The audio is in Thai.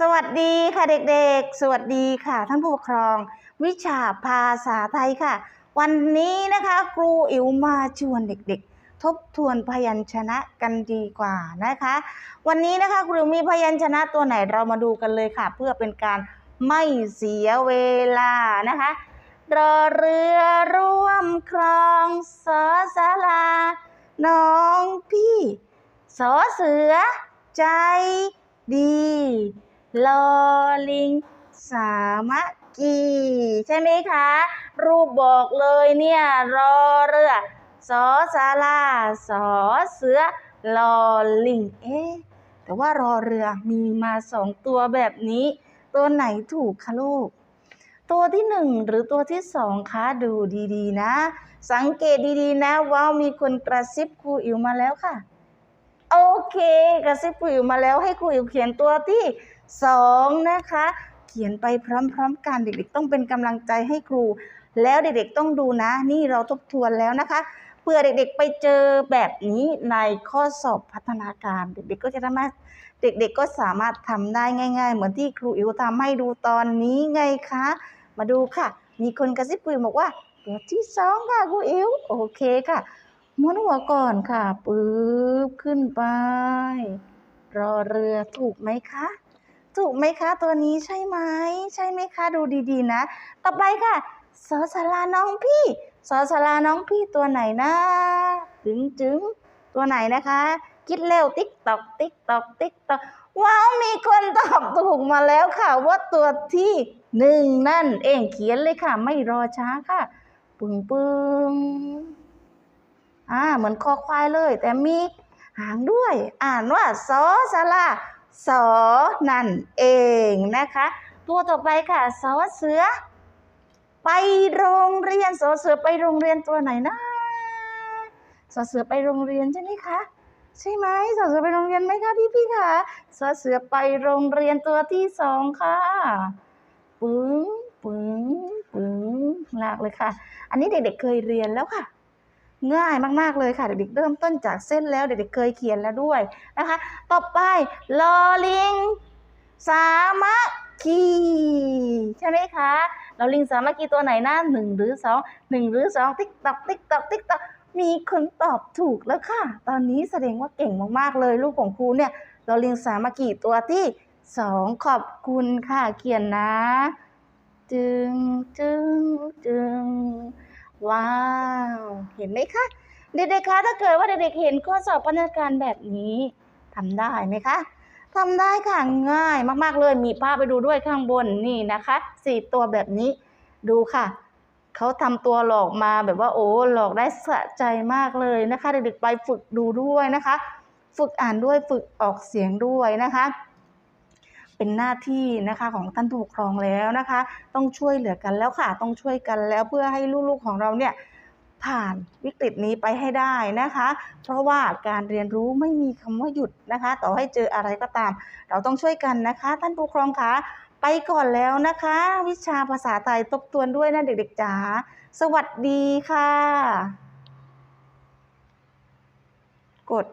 สวัสดีค่ะเด็กๆ สวัสดีค่ะท่านผู้ปกครอง วิชาภาษาไทยค่ะ วันนี้นะคะครูอิ๋วมาชวนเด็กๆ ทบทวนพยัญชนะกันดีกว่านะคะ วันนี้นะคะครูมีพยัญชนะตัวไหนเรามาดูกันเลยค่ะ เพื่อเป็นการไม่เสียเวลานะคะรอเรือร่วมครองสอสาราน้องพี่สอเสือใจดี ลอลิง สามัคคีใช่ไหมคะ รูปบอกเลยเนี่ย รอเรือสอสาราสอเสือลอลิง เอ๊ะแต่ว่ารอเรือมีมาสองตัวแบบนี้ ตัวไหนถูกคะลูก ตัวที่หนึ่งหรือตัวที่สองคะดูดีๆนะ สังเกตดีๆนะว่ามีคนกระซิบครูอิ๋วมาแล้วค่ะ โอเคกระซิบครูอิ๋วมาแล้วให้ครูอิ๋วเขียนตัวที่สองนะคะ เขียนไปพร้อมๆกันเด็กๆ ต้องเป็นกำลังใจให้ครู แล้วเด็กๆต้องดูนะ นี่เราทบทวนแล้วนะคะเผื่อเด็กๆไปเจอแบบนี้ในข้อสอบพัฒนาการ เด็กๆก็จะทำให้เด็กๆก็สามารถทำได้ง่าย ๆ เหมือนที่ครูอิ๋วทำให้ดูตอนนี้ไงคะ มาดูค่ะ มีคนกระซิบครูอิ๋วบอกว่าตัวที่สองค่ะครูอิ๋วโอเคค่ะ ม้วนหัวก่อนค่ะปึ๊บขึ้นไป รอเรือถูกไหมคะ ถูกไหมคะ ตัวนี้ใช่ไหมใช่ไหมคะ ดูดีๆนะ ต่อไปค่ะสอสาราน้องพี่สอสาราน้องพี่ตัวไหนนะจึงจึงตัวไหนนะคะ คิดเร็วติ๊กตอกติ๊กตอกติ๊กตอกว้าวมีคนตอบถูกมาแล้วค่ะ ว่าตัวที่หนึ่งนั่นเองเขียนเลยค่ะ ไม่รอช้าค่ะ ปึ้งปึ้ง อ่าเหมือนคอควายเลย แต่มีหางด้วย อ่านว่าสอสาราสอนั่นเองนะคะ ตัวต่อไปค่ะสอเสือ ไปโรงเรียนสอเสือไปโรงเรียนตัวไหนนะสอเสือไปโรงเรียนใช่ไหมคะใช่ไหมสอเสือไปโรงเรียนไหมคะพี่พี่คะสอเสือไปโรงเรียนตัวที่สองค่ะปึ้งปึ้งปึ้งลากเลยค่ะ อันนี้เด็กๆเคยเรียนแล้วค่ะ ง่ายมาก ๆ เลยค่ะ เด็กๆเริ่มต้นจากเส้นแล้วเด็กๆเคยเขียนแล้วด้วยนะคะ ต่อไปลอลิง สามัคคีใช่ไหมคะลอลิงสามัคคีตัวไหนนะหนึ่งหรือสองหนึ่งหรือสองติ๊กตอกติ๊กตอกติ๊กตอกมีคนตอบถูกแล้วค่ะ ตอนนี้แสดงว่าเก่งมากๆเลย ลูกของครูเนี่ยลอลิงสามัคคีตัวที่สองขอบคุณค่ะเขียนนะ จึงจึงจึงว้า เห็นไหมคะ เด็กๆคะถ้าเกิดว่าเด็กๆเห็นข้อสอบพัฒนาการแบบนี้ทำได้ไหมคะทำได้ค่ะง่ายมากๆเลยมีภาพไปดูด้วยข้างบนนี่นะคะสี่ตัวแบบนี้ดูค่ะเขาทำตัวหลอกมาแบบว่าโอ้หลอกได้สะใจมากเลยนะคะเด็กๆไปฝึกดูด้วยนะคะ ฝึกอ่านด้วยฝึกออกเสียงด้วยนะคะ เป็นหน้าที่นะคะของท่านผู้ปกครองแล้วนะคะ ต้องช่วยเหลือกันแล้วค่ะ ต้องช่วยกันแล้วเพื่อให้ลูกๆของเราเนี่ย ผ่านวิกฤตนี้ไปให้ได้นะคะ เพราะว่าการเรียนรู้ไม่มีคำว่าหยุดนะคะ ต่อให้เจออะไรก็ตาม เราต้องช่วยกันนะคะ ท่านผู้ปกครองคะไปก่อนแล้วนะคะ วิชาภาษาไทยตบทวนด้วยนะเด็กๆจ๋าสวัสดีค่ะ กด